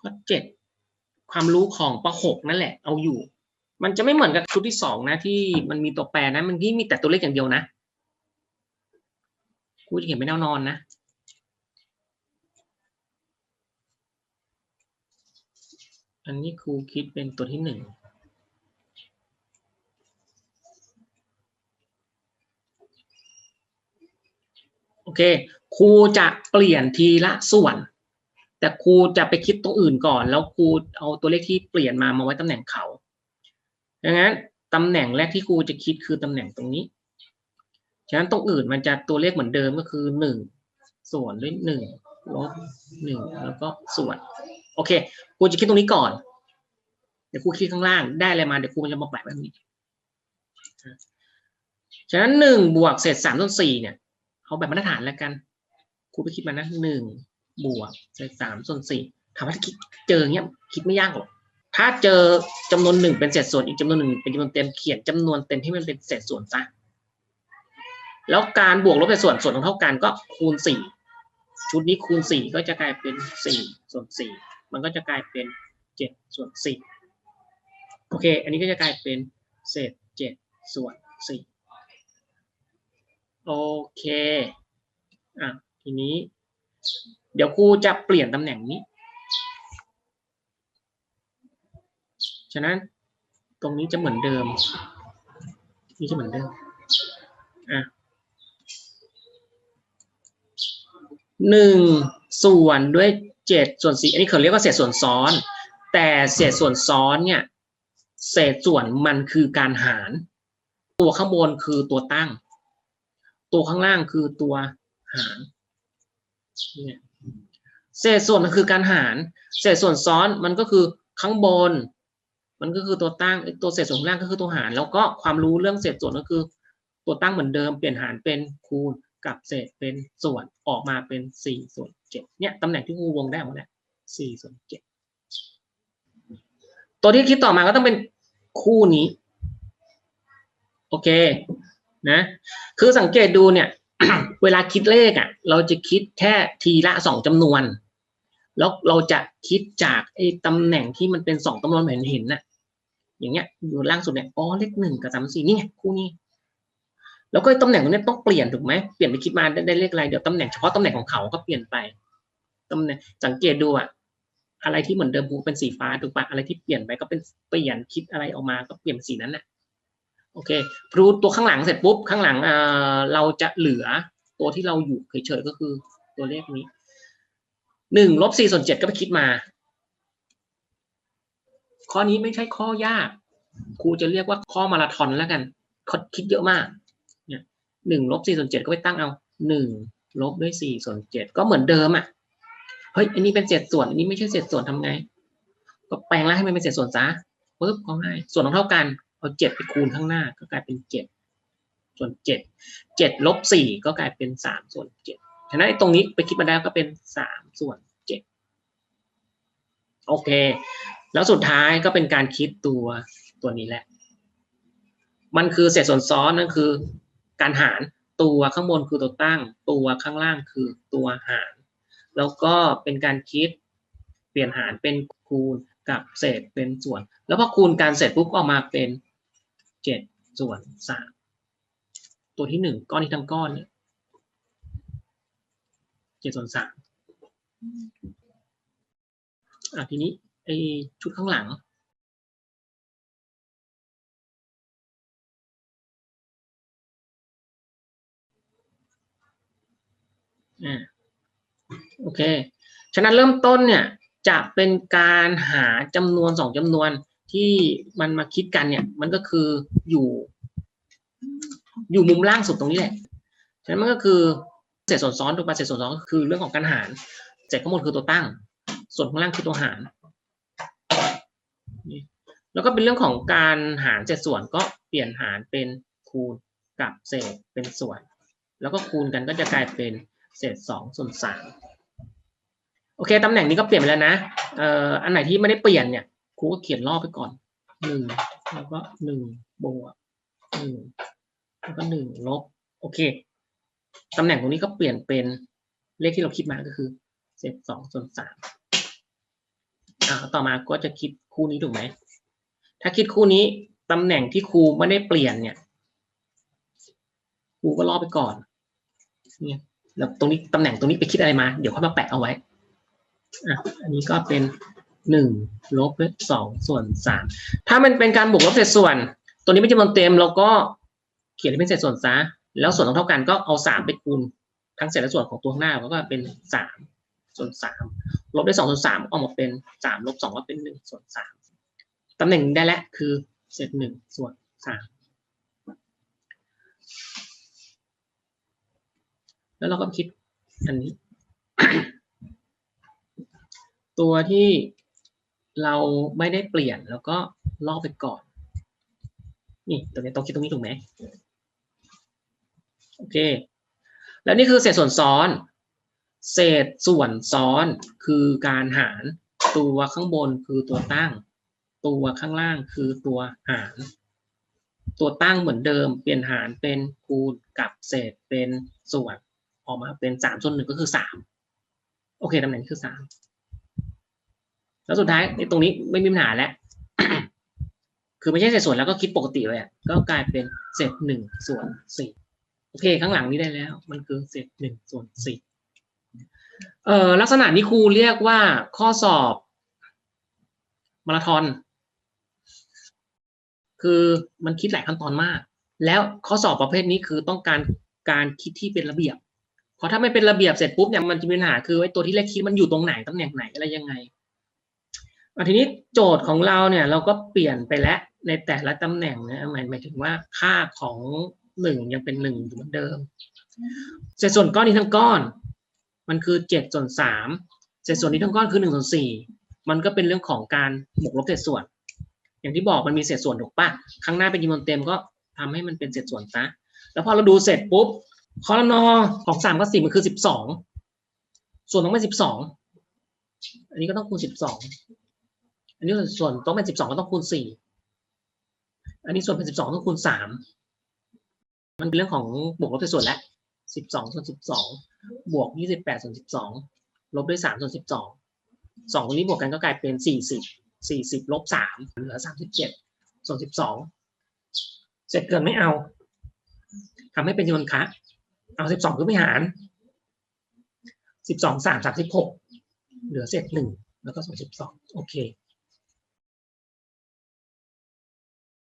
ข้อเจ็ดความรู้ของปหกนั่นแหละ เอาอยู่ มันจะไม่เหมือนกับชุดที่สองนะที่มันมีตัวแปรนะมันที่มีแต่ตัวเลขอย่างเดียวนะกูจะเขียนไม่แน่นอนนะอันนี้ครูคิดเป็นตัวที่หนึ่งโอเคครูจะเปลี่ยนทีละส่วน แต่ครูจะไปคิดตรงอื่นก่อน แล้วครูเอาตัวเลขที่เปลี่ยนมามาไว้ตำแหน่งเขาดังนั้นตำแหน่งแรกที่ครูจะคิดคือตำแหน่งตรงนี้ ฉะนั้นตรงอื่นมันจะตัวเลขเหมือนเดิมก็คือหนึ่งส่วนด้วยหนึ่งลบหนึ่งแล้วก็ส่วน โอเคครูจะคิดตรงนี้ก่อน เดี๋ยวครูคิดข้างล่างได้อะไรมาเดี๋ยวครูจะมาแปะแบบนี้ฉะนั้นหนึ่งบวกเศษสามส่วนสี่เนี่ยเอาแบบมาตรฐานแล้วกันครูไปคิดมานะหนึ่ง บวกเศษสามส่วนสี่ถามว่าถ้าคิดเจอเงี้ยคิดไม่ยากหรอกถ้าเจอจำนวนหนึ่งเป็นเศษส่วนอีกจำนวนหนึ่งเป็นจำนวนเต็มเขียนจำนวนเต็มที่มันเป็นเศษส่วนซะแล้วการบวกลบเศษส่วนส่วนของเท่ากันก็คูณสี่ชุดนี้คูณสี่ก็จะกลายเป็นสี่ส่วนสี่มันก็จะกลายเป็นเจ็ดส่วนสี่โอเค อันนี้ก็จะกลายเป็นเศษเจ็ดส่วนสี่โอเค อะ ทีนี้ เดี๋ยวครูจะเปลี่ยนตำแหน่งนี้ ฉะนั้นตรงนี้จะเหมือนเดิม นี่จะเหมือนเดิม อะหนึ่งส่วนด้วยเจ็ดส่วนสี่อันนี้เขาเรียกว่าเศษส่วนซ้อน แต่เศษส่วนซ้อนเนี่ย เศษส่วนมันคือการหาร ตัวข้างบนคือตัวตั้ง ตัวข้างล่างคือตัวหารเนี่ย เศษส่วนมันคือการหาร เศษส่วนซ้อนมันก็คือข้างบน มันก็คือตัวตั้งตัวเศษส่วนข้างล่างก็คือตัวหาร แล้วก็ความรู้เรื่องเศษส่วนก็คือ ตัวตั้งเหมือนเดิมเปลี่ยนหารเป็นคูณกับเศษเป็นส่วนออกมาเป็นสี่ส่วนเจ็ดเนี่ยตำแหน่งที่ครูวงได้หมดแล้วสี่ส่วนเจ็ดตัวที่คิดต่อมาก็ต้องเป็นคู่นี้ โอเคนะ คือสังเกตดูเนี่ย เวลาคิดเลขอะ เราจะคิดแค่ทีละสองจำนวน แล้วเราจะคิดจากไอ้ตำแหน่งที่มันเป็นสองจำนวนเห็นเห็นน่ะ อย่างเงี้ย อยู่ล่างสุดเนี่ยอ๋อเลขหนึ่งกับสามสี่นี่ไงคู่นี้ แล้วก็ตำแหน่งตรงนี้ต้องเปลี่ยนถูกไหมเปลี่ยนไปคิดมาได้ไดเลขอะไรเดี๋ยวตำแหน่งเฉพาะตำแหน่งของเขาก็เปลี่ยนไปตำแหน่งสังเกตดูอะอะไรที่เหมือนเดิมครูเป็นสีฟ้าถูกปะอะไรที่เปลี่ยนไปก็เป็นเปลี่ยนคิดอะไรออกมาก็เปลี่ยนเป็นสีนั้นน่ะโอเคพรูตัวข้างหลังเสร็จปุ๊บข้างหลังเออเราจะเหลือตัวที่เราอยู่เฉยๆก็คือตัวเลขนี้ หนึ่งลบสี่ส่วนเจ็ดก็ไปคิดมา ข้อนี้ไม่ใช่ข้อยาก ครูจะเรียกว่าข้อมาราธอนแล้วกันข้อคิดเยอะมากเนี่ยหนึ่งลบสี่ส่วนเจ็ดก็ไปตั้งเอาหนึ่งลบด้วยสี่ส่วนเจ็ดก็เหมือนเดิมอะเฮ้ยอันนี้เป็นเศษส่วนอันนี้ไม่ใช่เศษส่วนทำไง ก็แปลงร่างให้มันเป็นเศษส่วนซะปุ๊บก็ง่ายส่วนของเท่ากันเอาเจ็ดไปคูณข้างหน้าก็กลายเป็นเจ็ดส่วนเจ็ดเจ็ดลบสี่ก็กลายเป็นสามส่วนเจ็ด ฉะนั้นตรงนี้ไปคิดมาแล้วก็เป็นสามส่วนเจ็ดโอเค แล้วสุดท้ายก็เป็นการคิดตัวตัวนี้แหละ มันคือเศษส่วนซ้อนนั่นคือ การหารตัวข้างบนคือตัวตั้ง ตัวข้างล่างคือตัวหาร แล้วก็เป็นการคิดเปลี่ยนหารเป็นคูณกับเศษเป็นส่วน แล้วพอคูณการเสร็จปุ๊บออกมาเป็นเจ็ดส่วนสามตัวที่หนึ่งก้อนที่ทั้งก้อนเนี่ย เจ็ดส่วนสามอะทีนี้ไอชุดข้างหลัง อ่าโอเค ฉะนั้นเริ่มต้นเนี่ยจะเป็นการหาจำนวนสองจำนวนที่มันมาคิดกันเนี่ย มันก็คืออยู่ อยู่มุมล่างสุดตรงนี้แหละ ฉะนั้นมันก็คือ เศษส่วนซ้อนถูกปะเศษส่วนซ้อนก็คือเรื่องของการหารเศษข้างบนคือตัวตั้ง ส่วนข้างล่างคือตัวหาร แล้วก็เป็นเรื่องของการหารเศษส่วนก็เปลี่ยนหารเป็นคูณกับเศษเป็นส่วน แล้วก็คูณกันก็จะกลายเป็นเศษสองส่วนสามโอเคตำแหน่งนี้ก็เปลี่ยนไปแล้วนะเอ่ออันไหนที่ไม่ได้เปลี่ยนเนี่ยครูก็เขียนรอบไปก่อนหนึ่งแล้วก็หนึ่งบวกหนึ่งแล้วก็หนึ่งลบโอเค ตำแหน่งตรงนี้ก็เปลี่ยนเป็นเลขที่เราคิดมาก็คือเศษสองส่วนสามอ่าต่อมาก็จะคิดคู่นี้ถูกไหม ถ้าคิดคู่นี้ตำแหน่งที่ครูไม่ได้เปลี่ยนเนี่ย ครูก็ลอกไปก่อน เนี่ยแล้วตรงนี้ตำแหน่งตรงนี้ไปคิดอะไรมา เดี๋ยวค่อยมาแปะเอาไว้ อะ อันนี้ก็เป็นหนึ่งลบด้วยสองส่วนสามถ้ามันเป็นการบวกลบเศษส่วน ตัวนี้ไม่จำนวนเต็มเราก็เขียนเป็นเศษส่วนซะ แล้วส่วนต้องเท่ากันก็เอาสามไปคูณทั้งเศษและส่วนของตัวข้างหน้าก็เป็นสามส่วนสามลบด้วยสองส่วนสามออกมาเป็นสามลบสองก็เป็นหนึ่งส่วนสามตำแหน่งได้แล้วคือเศษหนึ่งส่วนสามแล้วเราก็คิดอันนี้ ตัวที่เราไม่ได้เปลี่ยนแล้วก็ลอกไปก่อน นี่ตัวนี้ต้องคิดตรงนี้ถูกไหม โอเค แล้วนี่คือเศษส่วนซ้อน เศษส่วนซ้อนคือการหารตัวข้างบนคือตัวตั้ง ตัวข้างล่างคือตัวหาร ตัวตั้งเหมือนเดิม เปลี่ยนหารเป็นคูณกับเศษเป็นส่วนออกมาเป็นสามส่วนหนึ่งก็คือสามโอเคตำแหน่งคือสามแล้วสุดท้ายในตรงนี้ไม่มีปัญหาแล้ว คือไม่ใช่เศษส่วนแล้วก็คิดปกติเลยอะก็กลายเป็นเศษหนึ่งส่วนสี่ โอเค ข้างหลังนี้ได้แล้ว มันคือเศษหนึ่งส่วนสี่เอ่อลักษณะนี้ครูเรียกว่าข้อสอบมาราธอน คือมันคิดหลายขั้นตอนมาก แล้วข้อสอบประเภทนี้คือต้องการการคิดที่เป็นระเบียบเพราะถ้าไม่เป็นระเบียบเสร็จปุ๊บเนี่ยมันจะมีปัญหาคือไอ้ตัวที่เลขคิดมันอยู่ตรงไหนตำแหน่งไหนอะไรยังไงอทีนี้โจทย์ของเราเนี่ยเราก็เปลี่ยนไปแล้วในแต่ละตำแหน่งนะหมายหมายถึงว่าค่าของ หนึ่งยังเป็นหนึ่งอยู่เหมือนเดิมเศษส่วนก้อนนี้ทั้งก้อน มันคือเจ็ดส่วนสามเศษส่วนนี้ทั้งก้อนคือหนึ่งส่วนสี่มันก็เป็นเรื่องของการบวกลบเศษส่วน อย่างที่บอกมันมีเศษส่วนถูกปะข้างหน้าเป็นจำนวนเต็มก็ทำให้มันเป็นเศษส่วนซะแล้วพอเราดูเสร็จปุ๊บคอลนอของสามกับสี่มันคือสิบสองส่วนต้องเป็นสิบสองอันนี้ก็ต้องคูณสิบสองอันนี้ส่วนต้องเป็นสิบสองก็ต้องคูณสี่อันนี้ส่วนเป็นสิบสองต้องคูณสาม มันเป็นเรื่องของบวกลบเศษส่วนแล้วสิบสองส่วนสิบสองบวกยี่สิบแปดส่วนสิบสองลบด้วยสามส่วนสิบสองสองตรงนี้บวกกันก็กลายเป็นสี่สิบสี่สิบลบสามเหลือสามสิบเจ็ดส่วนสิบสองเสร็จเกินไม่เอาทำให้เป็นจำนวนคะเอาสิบสองคือไม่หารสิบสองสามสามสิบหกเหลือเศษหนึ่งแล้วก็ส่วนสิบสองโอเค